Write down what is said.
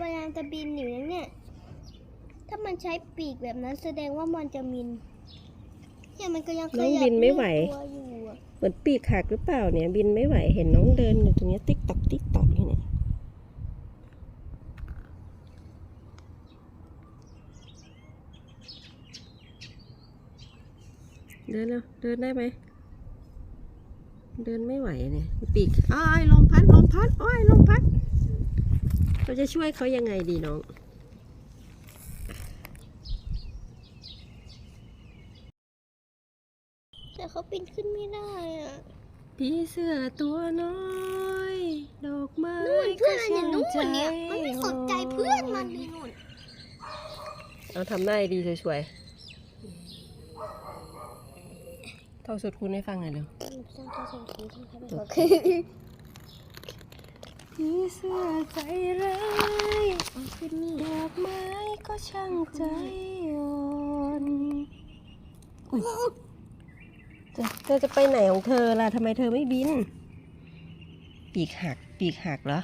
พยายามจะบินอยู่นะเนี่ย ถ้ามันใช้ปีกแบบนั้นแสดงว่ามันจะมินเนี่ยมันก็ยังขน้องยับบินไม่ไหว ตัวอยู่อะเหมือนปีกหักหรือเปล่าเนี่ย บินไม่ไหวเห็นน้องเดินอยู่ตรงเนี้ยติ๊กตอกติ๊กตอกอยู่เนี่ยเดินแล้วเดินได้ไหมเดินไม่ไหวเนี่ย ปีกอ้ายลมพัดลมพัดอ้ายลมพัดเรา จะช่วยเขายังไงดีน้อง แต่เขาบินขึ้นไม่ได้อะพี่เสือตัวน้อย ดอกไม้นู่นเพื่อนเนี่ยก็นู่นช่างเนี่ย มันไม่สนใจเพื่อนมันเลยนู่น เอาทำหน้าดีสวยๆเท่าสุดคุณให้ฟังหน่อยเร็วพี่เีเสื้อใจร้ายดอกไม้ก็ช่างใจอ่อนเธอเธอจะไปไหนของเธอล่ะทำไมเธอไม่บิน ปีกหัก ปีกหักเหรอ